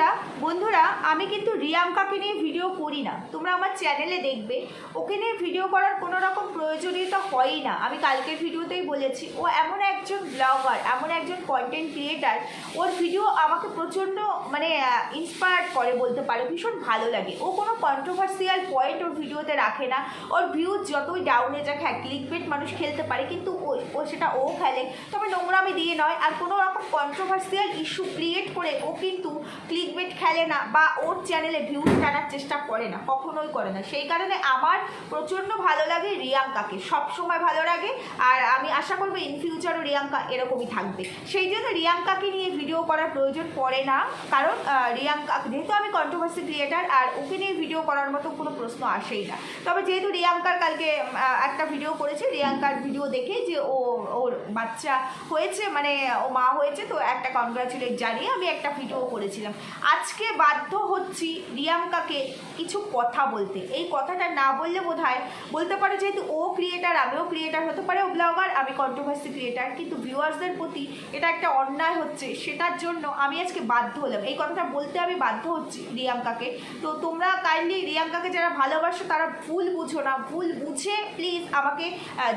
বন্ধুরা বন্ধুরা, আমি কিন্তু রিয়াঙ্কাকে নিয়ে ভিডিও করি না। তোমরা আমার চ্যানেলে দেখবে। ওকে নিয়ে ভিডিও করার কোনো রকম প্রয়োজনীয়তা হয়ই না। আমি কালকের ভিডিওতেই বলেছি, ও এমন একজন ব্লগার এমন একজন কন্টেন্ট ক্রিয়েটার ওর ভিডিও আমাকে প্রচণ্ড মানে ইন্সপায়ার্ড করে বলতে পারে। ভীষণ ভালো লাগে। ও কোনো কন্ট্রোভার্সিয়াল পয়েন্ট ওর ভিডিওতে রাখে না। ওর ভিউজ যতই ডাউনে যাক হ্যাঁ ক্লিকবেট মানুষ খেলতে পারে, কিন্তু ও ও সেটা ও খেলে। তবে নোংরামি দিয়ে নয়, আর কোনো রকম কন্ট্রোভার্সিয়াল ইস্যু ক্রিয়েট করে ও কিন্তু ক্লিকবেট খেলে না বা ওর চ্যানেলে ভিউজ টানার চেষ্টা করে না, কখনোই করে না। সেই কারণে আমার প্রচণ্ড ভালো লাগে রিয়াঙ্কাকে, সবসময় ভালো লাগে। আর আমি আশা করব ইন ফিউচারও রিয়াঙ্কা এরকমই থাকবে। সেই জন্য রিয়াঙ্কাকে নিয়ে ভিডিও করার প্রয়োজন পড়ে না। কারণ রিয়াঙ্কা, যেহেতু আমি কন্ট্রোভার্সি ক্রিয়েটার আর ওকে নিয়ে ভিডিও করার মতো কোনো প্রশ্ন আসেই না। তবে যেহেতু রিয়াঙ্কার কালকে একটা ভিডিও করেছে, রিয়াঙ্কার ভিডিও দেখে যে ও, ওর বাচ্চা হয়েছে মানে ও মা হয়েছে, তো একটা কনগ্রাচুলেট জানিয়ে আমি একটা ভিডিও করেছিলাম। আজকে বাধ্য হচ্ছি রিয়াঙ্কাকে কিছু কথা বলতে। এই কথাটা না বললে বোধ হয় বলতে পারো যেহেতু ও ক্রিয়েটার আমিও ক্রিয়েটার হতে পারে, ও ব্লগার আমি কন্ট্রোভার্সি ক্রিয়েটার কিন্তু ভিউয়ার্সদের প্রতি এটা একটা অন্যায় হচ্ছে, সেটার জন্য আমি আজকে বাধ্য হলাম। এই কথাটা বলতে আমি বাধ্য হচ্ছি রিয়াঙ্কাকে। তো তোমরা কাইন্ডলি রিয়াঙ্কাকে যারা ভালোবাসো, তারা ভুল বুঝো না, ভুল বুঝে প্লিজ আমাকে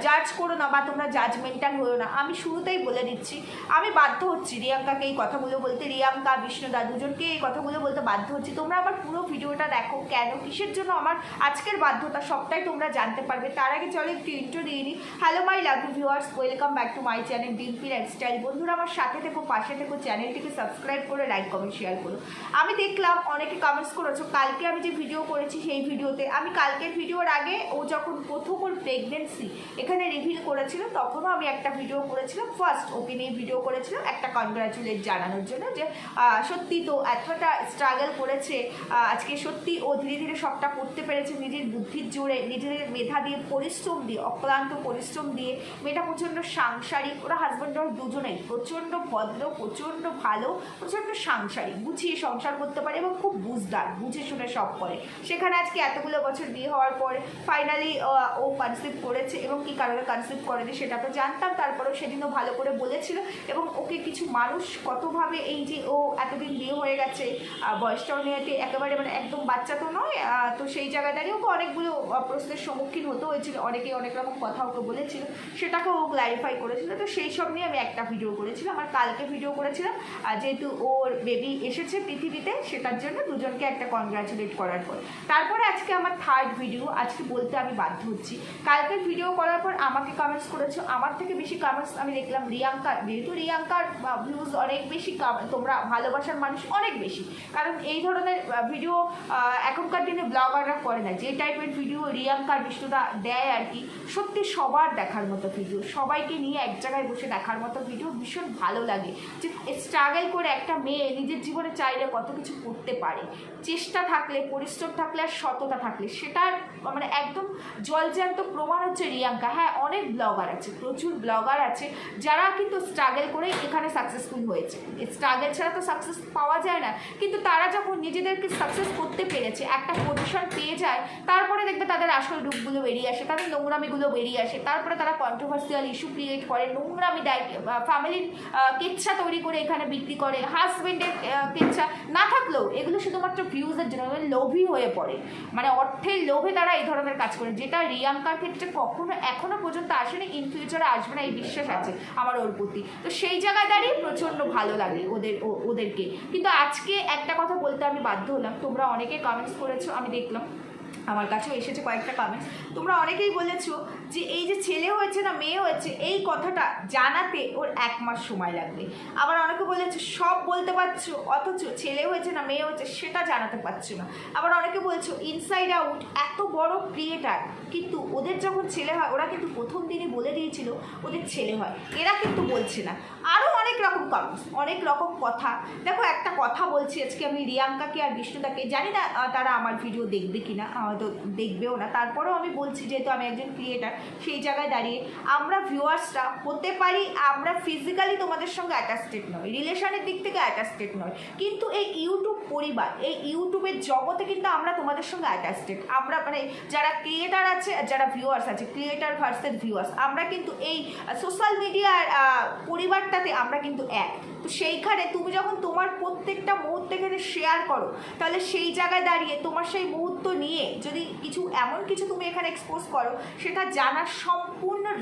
জাজ করো না বা তোমরা জাজমেন্টাল হয়েও না। আমি শুরুতেই বলে দিচ্ছি, আমি বাধ্য হচ্ছি রিয়াঙ্কাকে এই কথাগুলো বলতে। রিয়াঙ্কা, বিষ্ণুদা দুজনকে এই কথাগুলো বলতে বাধ্য হচ্ছি। তোমরা আবার পুরো ভিডিওটা দেখো কেন? কিসের জন্য আমার আজকের বাধ্যতা সবটাই তোমরা জানতে পারবে। তার আগে চলো একটু ইন্ট্রো দিয়ে নিই hello my love viewers welcome back to my channel Dimpi lifestyle বন্ধুরা, আমার সাথে থেকো, পাশে থেকো চ্যানেলটিকে সাবস্ক্রাইব করে লাইক কমেন্ট শেয়ার করো। আমি দেখলাম, অনেকে কমেন্টস করেছ, কালকে আমি যে ভিডিও করেছি সেই ভিডিওতে আমি কালকের ভিডিওর আগে ও যখন প্রথম ওর প্রেগনেন্সি এখানে রিভিল করেছিল, তখনও আমি একটা ভিডিও করেছিলাম। ফার্স্ট ওকে নিয়ে ভিডিও করেছিলাম একটা কনগ্রাচুলেট জানানোর জন্য যে সত্যি তো এতটা স্ট্রাগল করেছে আজকে সত্যি ও ধীরে ধীরে সবটা করতে পেরেছে, নিজের বুদ্ধির জোরে, নিজের মেধা দিয়ে, পরিশ্রম দিয়ে, অক্লান্ত পরিশ্রম দিয়ে, মেয়েটা প্রচণ্ড সাংসারিক, ওরা হাজব্যান্ড ওয়াইফ দুজনেই প্রচণ্ড ভদ্র, প্রচণ্ড ভালো, প্রচণ্ড সাংসারিক বুঝিয়ে সংসার করতে পারে এবং খুব বুঝদার, বুঝে শুনে সব করে। সেখানে আজকে এতগুলো বছর বিয়ে হওয়ার পরে ফাইনালি ও কনসেপ্ট করেছে এবং কি কারণে কনসেপ্ট করেনি সেটা তো জানতাম, তারপরেও সেদিনও ভালো করে বলেছিল এবং ওকে কিছু মানুষ কতভাবে এই যে ও এতদিন বিয়ে হয়ে গেছে বয়সটাও নিয়ে একেবারে মানে একদম বাচ্চা তো নয় তো সেই দাঁড়িয়ে ওকে অনেকগুলো প্রশ্নের সম্মুখীন হতে হয়েছিল। অনেকে অনেক রকম কথা ওকে বলেছিল। সেটাকে ও ক্লারিফাই করেছিল। তো সেই সব নিয়ে আমি একটা ভিডিও করেছিলাম, আর কালকে ভিডিও করেছিলাম। আর যেহেতু ওর বেবি এসেছে পৃথিবীতে, সেটার জন্য দুজনকে একটা কনগ্রাচুলেট করার পর। তারপরে আজকে আমার থার্ড ভিডিও আজকে বলতে আমি বাধ্য হচ্ছি। কালকের ভিডিও করার পর আমাকে কমেন্টস করেছ। আমার থেকে বেশি কমেন্টস আমি দেখলাম রিয়াঙ্কার যেহেতু রিয়াঙ্কার ভিউজ অনেক বেশি তোমরা ভালোবাসার মানুষ অনেক বেশি। কারণ এই ধরনের ভিডিও এখনকার দিনে ব্লগাররা করে না। যে টাইপের ভিডিও রিয়াঙ্কার বিষ্ণুদা দেয় আর কি, সত্যি সবার দেখার মতো ভিডিও সবাইকে নিয়ে এক জায়গায় বসে দেখার মতো ভিডিও ভীষণ ভালো লাগে। যে স্ট্রাগল করে একটা মেয়ে নিজের জীবনে চাইলে কত কিছু করতে পারে। চেষ্টা থাকলে, পরিশ্রম থাকলে আর সততা থাকলে। সেটার মানে একদম জলজ্যান্ত প্রমাণ হচ্ছে রিয়াঙ্কা। হ্যাঁ অনেক ব্লগার আছে, প্রচুর ব্লগার আছে, যারা কিন্তু স্ট্রাগল করে এখানে সাকসেসফুল হয়েছে। স্ট্রাগল ছাড়া তো সাকসেস পাওয়া যায় না। কিন্তু তারা যখন নিজেদেরকে সাকসেস করতে পেরেছে, একটা পজিশন পেয়ে যায়, তারপরে দেখবে তাদের আসল রূপগুলো বেরিয়ে আসে, তাদের নোংরামিগুলো বেরিয়ে আসে, তারপরে তারা কন্ট্রোভার্সিয়াল ইস্যু ক্রিয়েট করে, নোংরামি দেয় ফ্যামিলির কেচ্ছা তৈরি করে এখানে বিক্রি করে হাজবেন্ডের কেচ্ছা না থাকলেও এগুলো শুধুমাত্র ভিউজের জন্য লোভী হয়ে পড়ে। মানে অর্থের লোভে তারা এই ধরনের কাজ করে, যেটা রিয়াঙ্কার ক্ষেত্রে কখনো, এখনও পর্যন্ত আসেনি ইন ফিউচারে আসবে না, এই বিশ্বাস আছে আমার ওর প্রতি। তো সেই জায়গায় দাঁড়িয়ে প্রচণ্ড ভালো লাগে ওদের ওদেরকে। কিন্তু আজকে একটা কথা বলতে আমি বাধ্য হলাম, তোমরা অনেকে কমেন্টস করেছ আমি দেখলাম। আমার কাছেও এসেছে কয়েকটা কমেন্টস তোমরা অনেকেই বলেছ যে এই যে ছেলে হয়েছে না মেয়ে হয়েছে, এই কথাটা জানাতে ওর এক মাস সময় লাগবে। আবার অনেকে বলেছে সব বলতে পারছ, অথচ ছেলে হয়েছে না মেয়ে হয়েছে সেটা জানাতে পারছ না। আবার অনেকে বলছো ইনসাইড আউট এত বড় ক্রিয়েটার কিন্তু ওদের যখন ছেলে হয়, ওরা কিন্তু প্রথম দিনই বলে দিয়েছিল ওদের ছেলে হয়। এরা কিন্তু বলছে না। আরও অনেক রকম কমেন্টস অনেক রকম কথা। দেখো একটা কথা বলছি, আজকে আমি রিয়াঙ্কাকে আর বিষ্ণুদাকে, জানি না তারা আমার ভিডিও দেখবে কিনা। হয়তো দেখবেও না। তারপরেও আমি বলছি, যেহেতু আমি একজন ক্রিয়েটার সেই জায়গায় দাঁড়িয়ে আমরা ভিউয়ার্সরা হতে পারি, আমরা ফিজিক্যালি তোমাদের সঙ্গে অ্যাটাচটেড নয় রিলেশনের দিক থেকে অ্যাটাচটেড নয় কিন্তু এই ইউটিউব পরিবার, এই ইউটিউবের জগতে কিন্তু আমরা তোমাদের সঙ্গে অ্যাটাচটেড আমরা মানে যারা ক্রিয়েটার আছে আর যারা ভিউয়ার্স আছে ক্রিয়েটার ভার্সেস ভিউয়ার্স আমরা কিন্তু এই সোশ্যাল মিডিয়ার পরিবারটাতে আমরা কিন্তু এক। তো সেইখানে তুমি যখন তোমার প্রত্যেকটা মুহূর্ত এখানে শেয়ার করো, তাহলে সেই জায়গায় দাঁড়িয়ে তোমার সেই মুহূর্ত নিয়ে যদি কিছু এমন কিছু তুমি এখানে এক্সপোজ করো সেটা জানার সম্পূর্ণ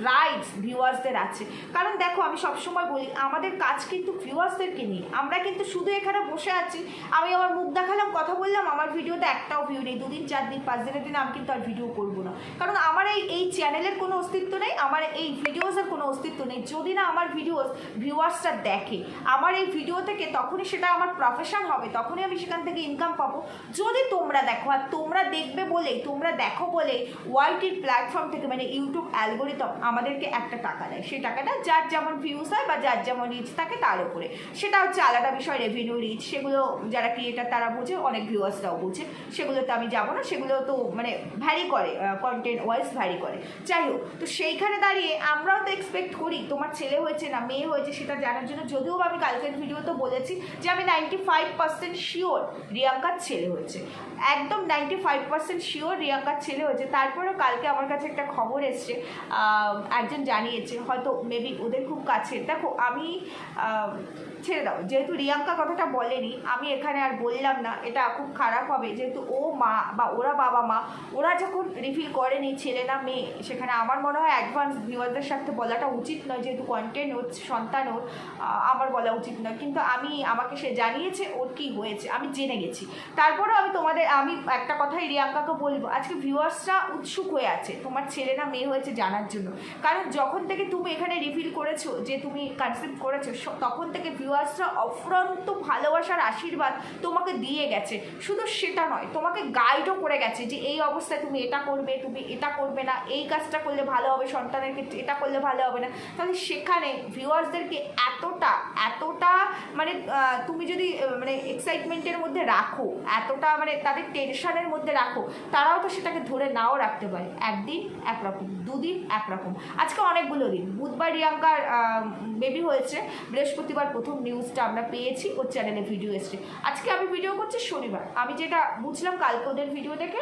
রাইটস ভিউয়ার্সদের আছে। কারণ দেখো, আমি সবসময় বলি, আমাদের কাজ কিন্তু ভিউয়ার্সদেরকে নিয়ে। আমরা কিন্তু শুধু এখানে বসে আছি। আমি আমার মুখ দেখালাম, কথা বললাম, আমার ভিডিওতে একটাও ভিউ নেই। দুদিন, চার দিন, পাঁচ দিনের দিনে আমি কিন্তু আর ভিডিও করব না। কারণ আমার এই এই চ্যানেলের কোনো অস্তিত্ব নেই, আমার এই ভিডিওসের কোনো অস্তিত্ব নেই। যদি না আমার ভিডিওস ভিউয়ার্সটা দেখে, আমার এই ভিডিও থেকে তখনই সেটা আমার প্রফেশন হবে, তখনই আমি সেখান থেকে ইনকাম পাবো। যদি তোমরা দেখো, আর তোমরা দেখবে বলে তোমরা দেখো বলে ওয়াইটির প্ল্যাটফর্ম থেকে মানে ইউটিউব অ্যালগোরিদম আমাদেরকে একটা টাকা দেয়। সেই টাকাটা যার যেমন ভিউজ হয় বা যার যেমন রিচ থাকে তার উপরে। সেটা হচ্ছে আলাদা বিষয় রেভিনিউ রিচ সেগুলো যারা ক্রিয়েটার তারা বুঝে, অনেক ভিউয়ার্সরাও বুঝে। সেগুলোতে আমি যাব না, সেগুলো তো মানে ভ্যারি করে কন্টেন্ট ওয়াইজ ভ্যারি করে। যাই হোক, তো সেইখানে দাঁড়িয়ে আমরাও তো এক্সপেক্ট করি, তোমার ছেলে হয়েছে না মেয়ে হয়েছে সেটা জানার জন্য। যদিও আমি কালকের ভিডিও তো বলেছি যে আমি নাইনটি ফাইভ পার্সেন্ট শিওর রিয়াঙ্কার ছেলে হয়েছে। একদম নাইনটি ফাইভ পার্সেন্ট শিওর রিয়াঙ্কার ছেলে হয়েছে। তারপরেও কালকে আমার কাছে একটা খবর এসছে একজন জানিয়েছে হয়তো মেবি ওদের খুব কাছে দেখো আমি ছেড়ে দাও। যেহেতু রিয়াঙ্কা কথাটা বলেনি, আমি এখানে আর বললাম না, এটা খুব খারাপ হবে। যেহেতু ও মা বা ওরা বাবা মা, ওরা যখন রিফিল করেনি ছেলে না মেয়ে, সেখানে আমার মনে হয় অ্যাডভান্স ভিউয়ারদের সাথে বলাটা উচিত নয়। যেহেতু কন্টেন্ট ওর, সন্তান ওর আমার বলা উচিত নয়। কিন্তু আমি, আমাকে সে জানিয়েছে ওর কি হয়েছে, আমি জেনে গেছি। তারপরেও আমি তোমাদের, আমি একটা কথাই রিয়াঙ্কাকে বলব, আজকে ভিউয়ার্সরা উৎসুক হয়ে আছে তোমার ছেলে না মেয়ে হয়েছে জানার জন্য। কারণ যখন থেকে তুমি এখানে রিভিল করেছ, যে তুমি কনসেপ্ট করেছ তখন থেকে ভিউয়ার্সরা অফুরন্ত ভালোবাসার আশীর্বাদ তোমাকে দিয়ে গেছে। শুধু সেটা নয়, তোমাকে গাইডও করে গেছে যে এই অবস্থায় তুমি এটা করবে, তুমি এটা করবে না, এই কাজটা করলে ভালো হবে, সন্তানের ক্ষেত্রে এটা করলে ভালো হবে না। তাহলে সেখানে ভিউয়ার্সদেরকে এতটা এতটা মানে তুমি যদি মানে এক্সাইটমেন্টের মধ্যে রাখো, এতটা মানে তাদের টেনশনের মধ্যে রাখো, তারাও তো সেটাকে ধরে নাও রাখতে পারে। একদিন একরকম, দুদিন একরকম। আজকে অনেকগুলো দিন। বুধবার রিয়াঙ্কার বেবি হয়েছে। বৃহস্পতিবার প্রথম নিউজটা আমরা পেয়েছি, ওর চ্যানেলে ভিডিও এসছে। আজকে আমি ভিডিও করছি শনিবার। আমি যেটা বুঝলাম কালকে ওদের ভিডিও দেখে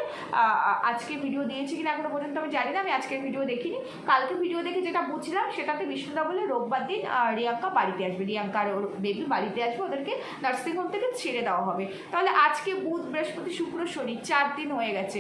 আজকে ভিডিও দিয়েছি কিনা এখনও পর্যন্ত আমি জানি না, আমি আজকের ভিডিও দেখিনি। কালকে ভিডিও দেখে যেটা বুঝলাম, সেটাতে বিষ্ণুদা বলে রোববার দিন রিয়াঙ্কা বাড়িতে আসবে। রিয়াঙ্কার ওর বেবি বাড়িতে আসবে, ওদেরকে নার্সিংহোম থেকে ছেড়ে দেওয়া হবে। তাহলে আজকে বুধ, বৃহস্পতি, শুক্র, শনি চার দিন হয়ে গেছে।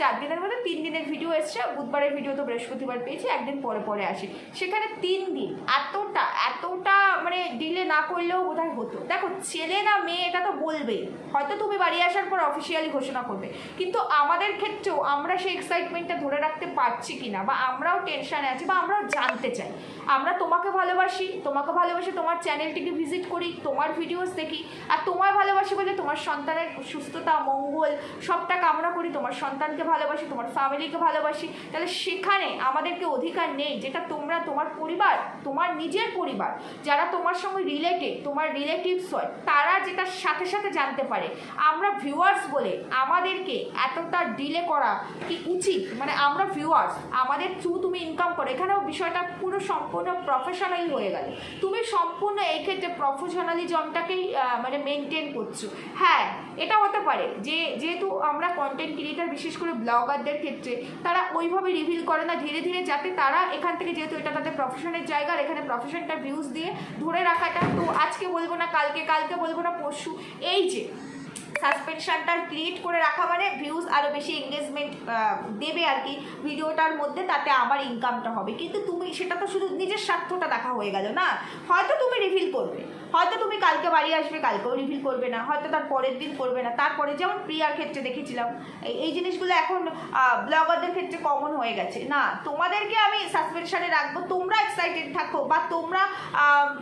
চার দিনের মধ্যে তিন দিনের ভিডিও এসছে। বুধবারের ভিডিও তো বৃহস্পতিবার পেয়েছি, একদিন পরে পরে আসে। সেখানে তিন দিন এতটা এতটা মানে ডিলে না করলেও বোধহয় হতো। দেখো, ছেলে না মেয়ে, এটা তো বলবেই। হয়তো তুমি বাড়ি আসার পর অফিসিয়ালি ঘোষণা করবে। কিন্তু আমাদের ক্ষেত্রেও আমরা সেই এক্সাইটমেন্টটা ধরে রাখতে পারছি কিনা, বা আমরাও টেনশানে আছি, বা আমরাও জানতে চাই। আমরা তোমাকে ভালোবাসি তোমাকে ভালোবাসি তোমার চ্যানেলটিকে ভিজিট করি, তোমার ভিডিওস দেখি, আর তোমার ভালোবাসি বলে তোমার সন্তানের সুস্থতা, মঙ্গল, সবটা কামনা করি, তোমার সন্তানকে ভালোবাসি, তোমার ফ্যামিলিকে ভালোবাসি। তাহলে সেখানে আমাদেরকে অধিকার নেই, যেটা তোমরা, তোমার পরিবার, তোমার নিজের পরিবার, যারা তোমার সঙ্গে রিলেটেড তোমার রিলেটিভস হয়, তারা যেটা সাথে সাথে জানতে পারে। আমরা ভিউয়ার্স বলে আমাদেরকে এতটা ডিলে করা কি উচিত? মানে আমরা ভিউয়ার্স আমাদের থ্রু তুমি ইনকাম করো। এখানেও বিষয়টা পুরো সম্পূর্ণ প্রফেশনালি হয়ে গেল। তুমি সম্পূর্ণ এই ক্ষেত্রে জমটাকেই মানে মেনটেন করছ। হ্যাঁ এটা হতে পারে। যে, যেহেতু আমরা কন্টেন্ট ক্রিয়েটার বিশেষ করে ব্লগারদের ক্ষেত্রে, তারা ওইভাবে রিভিল করে না, ধীরে ধীরে যাতে তারা এখান থেকে যেহেতু এটা তাদের প্রফেশনের জায়গা এখানে প্রফেশনটা ভিউজ দিয়ে ধরে রাখাটা, তো আজকে বলব না, কালকে কালকে বলব না, পরশু। এই যে সাসপেনশনটা ক্রিয়েট করে রাখা মানে ভিউজ আরও বেশি এঙ্গেজমেন্ট দেবে আর কি ভিডিওটার মধ্যে, তাতে আমার ইনকামটা হবে। কিন্তু তুমি, সেটা তো শুধু নিজের স্বার্থটা দেখা হয়ে গেল না? হয়তো তুমি রিভিল করবে। হয়তো তুমি কালকে বাড়ি আসবে, কালকেও রিভিল করবে না। হয়তো তার পরের দিন করবে না। তারপরে যেমন প্রিয়ার ক্ষেত্রে দেখেছিলাম, এই- জিনিসগুলো এখন ব্লগারদের ক্ষেত্রে কমন হয়ে গেছে। না, তোমাদেরকে আমি সাসপেনশানে রাখব। তোমরা এক্সাইটেড থাকো বা তোমরা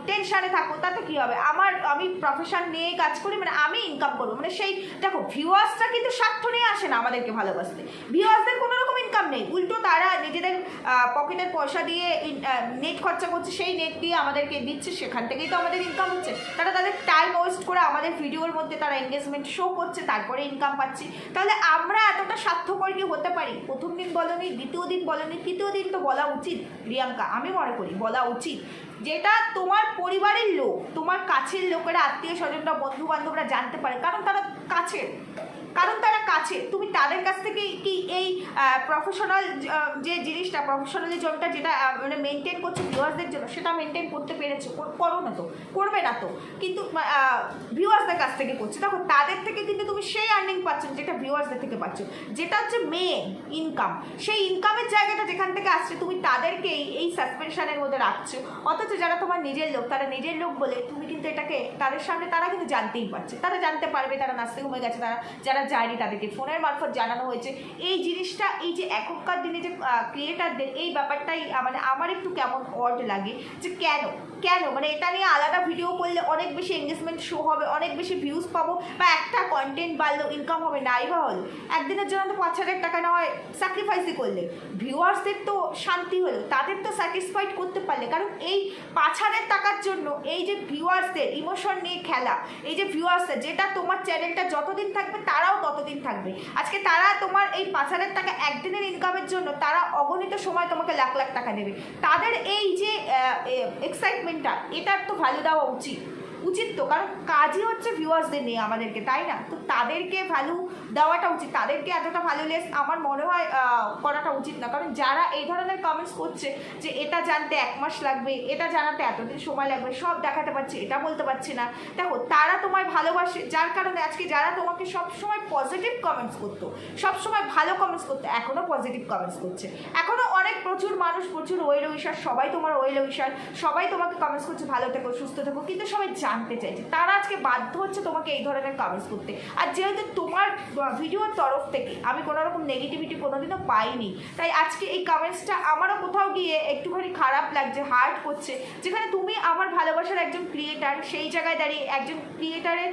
টেনশানে থাকো, তাতে কি হবে? আমার, আমি প্রফেশন নিয়ে কাজ করি মানে আমি ইনকাম করব। মানে সেই, দেখো ভিউয়ার্সরা কিন্তু স্বার্থ নিয়ে আসে না আমাদেরকে ভালোবাসতে। ভিউয়ার্সদের কোনো রকম ইনকাম নেই। উল্টো তারা নিজেদের পকেটের পয়সা দিয়ে নেট খরচা করছে, সেই নেট দিয়ে আমাদেরকে দিচ্ছে, সেখান থেকেই তো আমাদের ইনকাম হচ্ছে। তারা তাদের টাইম ওয়েস্ট করে আমাদের ভিডিওর মধ্যে তারা এঙ্গেজমেন্ট শো করছে, তারপরে ইনকাম পাচ্ছি। তাহলে আমরা এতটা স্বার্থপর কি হতে পারি? প্রথম দিন বলনি, দ্বিতীয় দিন বলনি, তৃতীয় দিন তো বলা উচিত। প্রিয়াঙ্কা, আমি মনে করি বলা উচিত। যেটা তোমার পরিবারের লোক, তোমার কাছের লোকেরা আত্মীয় স্বজনরা বন্ধু বান্ধবরা জানতে পারে, কারণ তারা কাছের। কারণ তারা কাছে। তুমি তাদের কাছ থেকে কি এই প্রফেশনাল যে জিনিসটা প্রফেশনালি জোনটা যেটা মানে মেনটেন করছ ভিউয়ার্সদের জন্য, সেটা মেনটেন করতে পেরেছ। করো না তো। করবে না তো। কিন্তু ভিউয়ার্সদের কাছ থেকে করছ। দেখো, তাদের থেকে কিন্তু তুমি সেই আর্নিং পাচ্ছ যেটা ভিউয়ার্সদের থেকে পাচ্ছ। যেটা হচ্ছে মেন ইনকাম সেই ইনকামের জায়গাটা যেখান থেকে আসছে, তুমি তাদেরকে এই- সাসপেনশনের মধ্যে রাখছো। অথচ যারা তোমার নিজের লোক, তারা নিজের লোক বলে তুমি কিন্তু এটাকে, তাদের সামনে তারা কিন্তু জানতেই পারছে। তারা জানতে পারবে, তারা নাচতে ঘুমে গেছে, তারা, যারা যায়নি তাদেরকে। ফোনের মারফত জানানো হয়েছে। এই জিনিসটা, এই যে এখনকার দিনে যে ক্রিয়েটারদের এই ব্যাপারটাই মানে আমার একটু কেমন অড লাগে যে কেন? কেন? মানে এটা নিয়ে আলাদা ভিডিও করলে অনেক বেশি এঙ্গেজমেন্ট শো হবে, অনেক বেশি ভিউজ পাবো বা একটা কন্টেন্ট বাড়লো ইনকাম হবে নাই বা হলো। একদিনের জন্য তো পাঁচ হাজার টাকা না হয় স্যাক্রিফাইসই করলে। ভিউয়ার্সদের তো শান্তি হলো, তাদের তো স্যাটিসফাইড করতে পারলে। কারণ এই পাঁচ হাজার টাকার জন্য এই যে ভিউয়ার্সদের ইমোশন নিয়ে খেলা, এই যে ভিউয়ার্সদের যেটা তোমার চ্যানেলটা যতদিন থাকবে তারাও ততদিন থাকবে? আজকে তারা তোমার এই পাঁচ হাজার টাকা একদিনের ইনকামের জন্য তারা অগণিত সময় তোমাকে লাখ লাখ টাকা দেবে। তাদের এই যে এক্সাইটমেন্টটা এটার তো ভ্যালু দেওয়া উচিত। উচিত তো, কারণ কাজই হচ্ছে ভিউয়ার্সদের নিয়ে আমাদেরকে, তাই না? তো তাদেরকে ভ্যালু দেওয়াটা উচিত। তাদেরকে এতটা ভালো ভ্যালুলেস আমার মনে হয় করাটা উচিত না। কারণ যারা এই ধরনের কমেন্টস করছে যে এটা জানতে এক মাস লাগবে, এটা জানাতে এতদিন সময় লাগবে, সব দেখাতে পারছে, এটা বলতে পারছে না। দেখো, তারা তোমায় ভালোবাসে, যার কারণে আজকে যারা তোমাকে সবসময় পজিটিভ কমেন্টস করতো, সবসময় ভালো কমেন্টস করতো এখনও পজিটিভ কমেন্টস করছে। এখনও অনেক প্রচুর মানুষ, প্রচুর ওয়েল উইশার, সবাই তোমার ওয়েল উইশার, সবাই তোমাকে কমেন্টস করছে, ভালো থেকো, সুস্থ থেকো, কিন্তু সবাই জানতে চাইছে। তারা আজকে বাধ্য হচ্ছে তোমাকে এই ধরনের কমেন্টস করতে। আর যেহেতু তোমার ভিডিওর তরফ থেকে আমি কোনো রকম নেগেটিভিটি কোনোদিনও পাইনি। তাই আজকে এই কমেন্টসটা আমারও কোথাও গিয়ে একটুখানি খারাপ লাগছে হার্ট করছে, যেখানে তুমি আমার ভালোবাসার একজন ক্রিয়েটার সেই জায়গায় দাঁড়িয়ে একজন ক্রিয়েটারের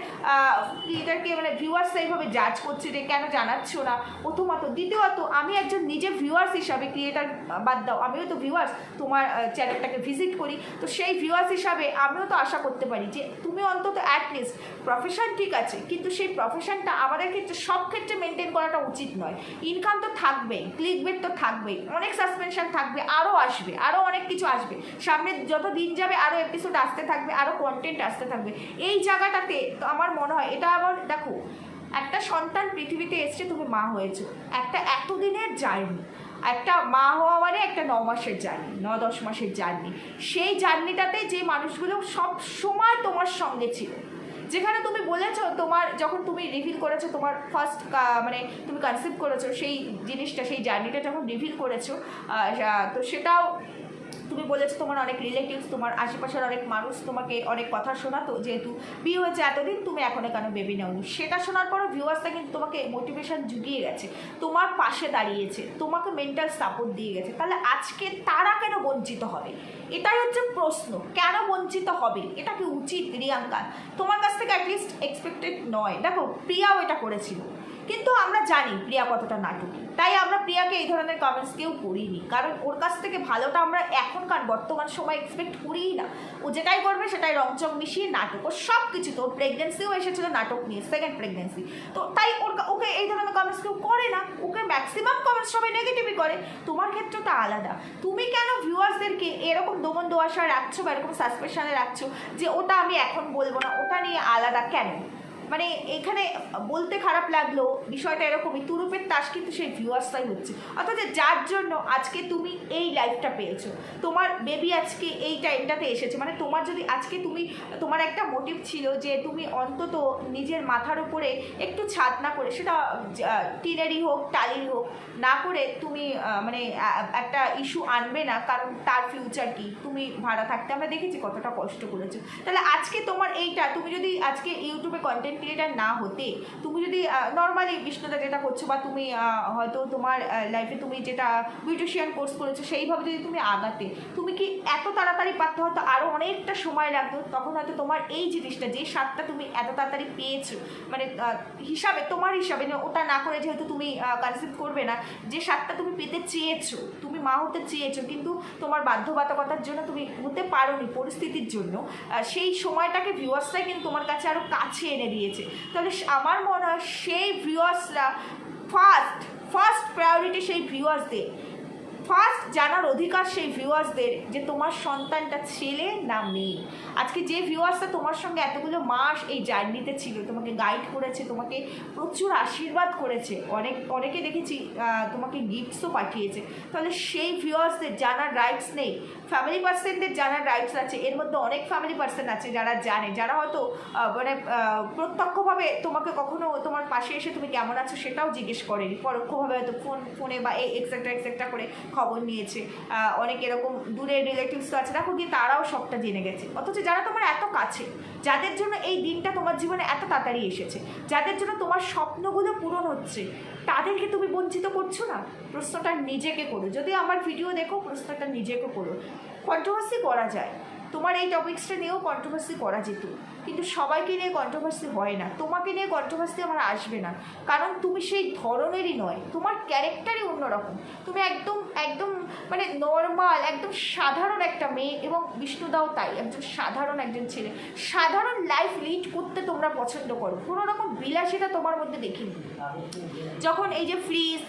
ক্রিয়েটারকে মানে ভিউয়ার্স সেইভাবে জাজ করছে যে কেন জানাচ্ছ না? প্রথমত। দ্বিতীয়ত, আমি একজন নিজে ভিউয়ার্স হিসাবে ক্রিয়েটার বাদ দাও। আমিও তো ভিউয়ার্স তোমার চ্যানেলটাকে ভিজিট করি। তো সেই ভিউয়ার্স হিসাবে আমিও তো আশা করতে পারি যে তুমি অন্তত অ্যাটলিস্ট প্রফেশন ঠিক আছে, কিন্তু সেই প্রফেশনটা আমাদের ক্ষেত্রে সব ক্ষেত্রে মেনটেন করাটা উচিত নয়। ইনকাম তো থাকবেই ক্লিকবেট তো থাকবেই, অনেক সাসপেনশন থাকবে আরও আসবে আরও অনেক কিছু আসবে। সামনে যত দিন যাবে আরও এপিসোড আসতে থাকবে আরও কন্টেন্ট আসতে থাকবে। এই জায়গাটাতে তো আমার মনে হয়, এটা আবার দেখো, একটা সন্তান পৃথিবীতে এসছে, তুমি মা হয়েছো। একটা এতদিনের জার্নি, একটা মা হওয়া মানে একটা ন মাসের জার্নি, ন দশ মাসের জার্নি। সেই জার্নিটাতে যে মানুষগুলো সব সময় তোমার সঙ্গে ছিল। যেখানে তুমি বলেছ তোমার, যখন তুমি রিভিল করেছ তোমার ফার্স্ট মানে তুমি কনসেপ্ট করেছ সেই জিনিসটা, সেই জার্নিটা যখন রিভিল করেছ তো সেটাও তুমি বলেছ তোমার অনেক রিলেটিভস তোমার আশেপাশের অনেক মানুষ তোমাকে অনেক কথা শোনাতো। যেহেতু বিয়ে হয়েছে এতদিন, তুমি এখনও কেন বেবি নেওনি? সেটা শোনার পরও ভিউয়ার্সটা কিন্তু তোমাকে মোটিভেশন জুগিয়ে গেছে। তোমার পাশে দাঁড়িয়েছে, তোমাকে মেন্টাল সাপোর্ট দিয়ে গেছে। তাহলে আজকে তারা কেন বঞ্চিত হবে? এটাই হচ্ছে প্রশ্ন, কেন বঞ্চিত হবে? এটা কি উচিত, রিয়াঙ্কা? তোমার কাছ থেকে অ্যাটলিস্ট এক্সপেক্টেড নয়। দেখো, প্রিয়াও এটা করেছিল। কিন্তু আমরা জানি প্রিয়া কতটা নাটকী। তাই আমরা প্রিয়াকে এই ধরনের কমেন্টস কেউ করিনি। কারণ ওর কাছ থেকে ভালোটা আমরা এখনকার বর্তমান সময় এক্সপেক্ট করিই না। ও যেটাই করবে সেটাই রংচং মিশিয়ে নাটক। ও সব কিছু তো ওর প্রেগনেন্সিও এসেছিল নাটক নিয়ে সেকেন্ড প্রেগনেন্সি তো তাই ওর ওকে এই ধরনের কমেন্টস কেউ করে না। ওকে ম্যাক্সিমাম কমেন্টস সবাই নেগেটিভই করে। তোমার ক্ষেত্রটা আলাদা। তুমি কেন ভিউয়ার্সদেরকে এরকম দমন দোয়াশা রাখছো বা এরকম সাসপেশনে রাখছো যে ওটা আমি এখন বলব না? ওটা নিয়ে আলাদা কেন? মানে এখানে বলতে খারাপ লাগল বিষয়টা এরকমই, তুরুপের তাস কিন্তু সেই ভিউয়ার্সটাই হচ্ছে। অর্থাৎ যার জন্য আজকে তুমি এই লাইফটা পেয়েছ, তোমার বেবি আজকে এই টাইমটাতে এসেছে মানে তোমার যদি আজকে তুমি, তোমার একটা মোটিভ ছিল যে তুমি অন্তত নিজের মাথার উপরে একটু ছাদ না করে, সেটা টিনেরই হোক, টালিরই হোক, না করে তুমি মানে একটা ইস্যু আনবে না, কারণ তার ফিউচার কি, তুমি ভাড়া থাকতে, আমরা দেখেছি কতটা কষ্ট করেছ। তাহলে আজকে তোমার এইটা, তুমি যদি আজকে ইউটিউবে কন্টেন্ট ক্রিয়েটার না হতে তুমি যদি নর্মালি বিষ্ণুদা যেটা করছ বা তুমি হয়তো তোমার লাইফে তুমি যেটা বিউটিশিয়ান কোর্স করেছ সেইভাবে যদি তুমি আগাতে, তুমি কি এত তাড়াতাড়ি পারতে? হয়তো আরও অনেকটা সময় লাগতো, তখন হয়তো তোমার এই জিনিসটা, যে স্বাদটা তুমি এত তাড়াতাড়ি পেয়েছ মানে হিসাবে, তোমার হিসাবে ওটা না করে যেহেতু তুমি কনসেপ্ট করবে না, যে স্বাদটা তুমি পেতে চেয়েছো, তুমি মা হতে চেয়েছো, কিন্তু তোমার বাধ্যবাধকতার জন্য তুমি হতে পারোনি পরিস্থিতির জন্য সেই সময়টাকে ভিউয়ার্সরাই কিন্তু তোমার কাছে আরও কাছে এনে দিয়েছে। তাহলে আমার মনে হয় সেই ভিউয়ার্সরা ফার্স্ট ফার্স্ট প্রায়োরিটি সেই ভিউয়ার্সদের ফার্স্ট জানার অধিকার সেই ভিউয়ার্সদের যে তোমার সন্তানটা ছেলে না মেয়ে। আজকে যে ভিউয়ার্সটা তোমার সঙ্গে এতগুলো মাস এই জার্নিতে ছিল, তোমাকে গাইড করেছে, তোমাকে প্রচুর আশীর্বাদ করেছে, অনেক, অনেকে দেখেছি তোমাকে গিফটসও পাঠিয়েছে। তাহলে সেই ভিউয়ার্সদের জানার রাইটস নেই। ফ্যামিলি পার্সনদের জানার রাইটস আছে, এর মধ্যে অনেক ফ্যামিলি পার্সন আছে যারা জানে, যারা হয়তো মানে প্রত্যক্ষভাবে তোমাকে কখনো তোমার পাশে এসে তুমি কেমন আছো সেটাও জিজ্ঞেস করেনি। পরোক্ষভাবে হয়তো ফোন ফোনে বা এই এক্সেট্রা এক্সেট্রা করে খবর নিয়েছে। অনেক এরকম দূরের রিলেটিভস তো আছে। দেখো গিয়ে তারাও সবটা জেনে গেছে। অথচ যারা তোমার এত কাছে, যাদের জন্য এই দিনটা তোমার জীবনে এত তাড়াতাড়ি এসেছে, যাদের জন্য তোমার স্বপ্নগুলো পূরণ হচ্ছে, তাদেরকে তুমি বঞ্চিত করছ না? প্রশ্নটা নিজেকে করো। যদি আমার ভিডিও দেখো, প্রশ্নটা নিজেকে করো। কন্ট্রোভার্সি করা যায়। তোমার এই টপিক্সটা নিয়েও কন্ট্রোভার্সি করা যেত। কিন্তু সবাইকে নিয়ে কন্ট্রোভার্সি হয় না। তোমাকে নিয়ে কন্ট্রোভার্সি আমার আসবে না। কারণ তুমি সেই ধরনেরই নয়। তোমার ক্যারেক্টারই অন্যরকম। তুমি একদম একদম মানে নর্মাল একদম সাধারণ একটা মেয়ে এবং বিষ্ণুদাও তাই। একজন সাধারণ একজন ছেলে। সাধারণ লাইফ লিড করতে তোমরা পছন্দ করো। কোনো রকম বিলাসিতা তোমার মধ্যে দেখিনি। যখন এই যে ফ্রিজ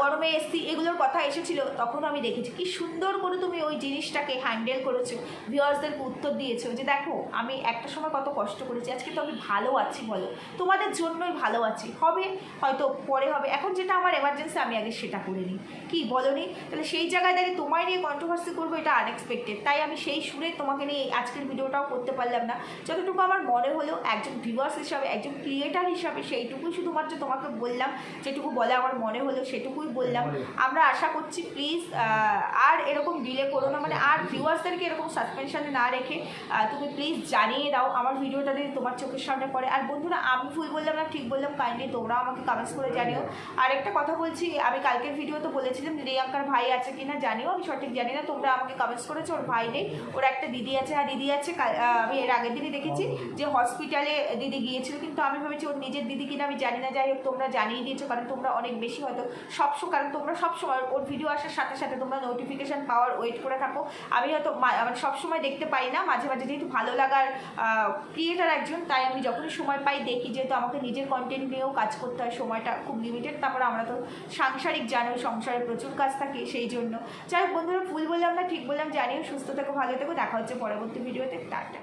গরমে এসি এগুলোর কথা এসেছিল তখন আমি দেখেছি। কি সুন্দর করে তুমি ওই জিনিসটাকে হ্যান্ডেল করেছ। ভিউয়ার্সদেরকে উত্তর দিয়েছ যে দেখো, আমি একটা সময় কত কষ্ট করেছি, আজকে তো আমি ভালো আছি বলো। তোমাদের জন্যই ভালো আছি। হবে, হয়তো পরে হবে। এখন যেটা আমার এমার্জেন্সি আমি আগে সেটা করে নিই। কি বলনি তাহলে সেই জায়গায় দাঁড়িয়ে তোমায় নিয়ে কন্ট্রোভার্সি করব, এটা আনএক্সপেক্টেড তাই আমি সেই সুরে তোমাকে নিয়ে আজকের ভিডিওটাও করতে পারলাম না। যতটুকু আমার মনে হলো, একজন ভিউয়ার্স হিসাবে, একজন ক্রিয়েটার হিসাবে সেইটুকুই শুধুমাত্র তোমাকে বললাম, যেটুকু বলে আমার মনে হলো সেটুকুই বললাম। আমরা আশা করছি প্লিজ আর এরকম ডিলে করো না। মানে আর ভিউয়ার্সদেরকে এরকম সাসপেনশনে না রেখে তুমি প্লিজ জানিয়ে দাও। আমার ভিডিওটা যদি তোমার চোখের সামনে পড়ে। আর বন্ধুরা আমি ভুল বললাম না ঠিক বললাম। কাইন্ডলি তোমরাও আমাকে কমেন্টস করে জানিও। আর একটা কথা বলছি আমি কালকের ভিডিও তো বলেছিলাম রিয়াঙ্কার ভাই আছে কিনা জানিও। আমি সঠিক জানি না তোমরা আমাকে কমেন্টস করেছ ওর ভাই নেই। ওর একটা দিদি আছে। আর দিদি আছে। কাল- আমি এর আগের দিনই দেখেছি যে হসপিটালে দিদি গিয়েছিল। কিন্তু আমি ভেবেছি ওর নিজের দিদি কিনা আমি জানি না। যাই হোক তোমরা জানিয়ে দিয়েছ কারণ তোমরা অনেক বেশি হয়তো সবসময় কারণ তোমরা সবসময় ওর ভিডিও আসার সাথে সাথে তোমরা নোটিফিকেশান পাওয়ার ওয়েট করে থাকো। আমি হয়তো মানে সবসময় দেখতে পাই না, মাঝে মাঝে যেহেতু ভালো লাগার ক্রিয়েটার একজন, তাই আমি যখনই সময় পাই দেখি যেহেতু আমাকে নিজের কন্টেন্ট নিয়েও কাজ করতে হয়, সময়টা খুব লিমিটেড তারপরে আমরা তো সাংসারিক জানো সংসারে প্রচুর কাজ থাকে সেই জন্য। যাই হোক বন্ধুরা, ভুল বললাম না, ঠিক বললাম। জানিও, সুস্থ থেকো, ভালো থেকো। দেখা হচ্ছে পরবর্তী ভিডিওতে টাটা।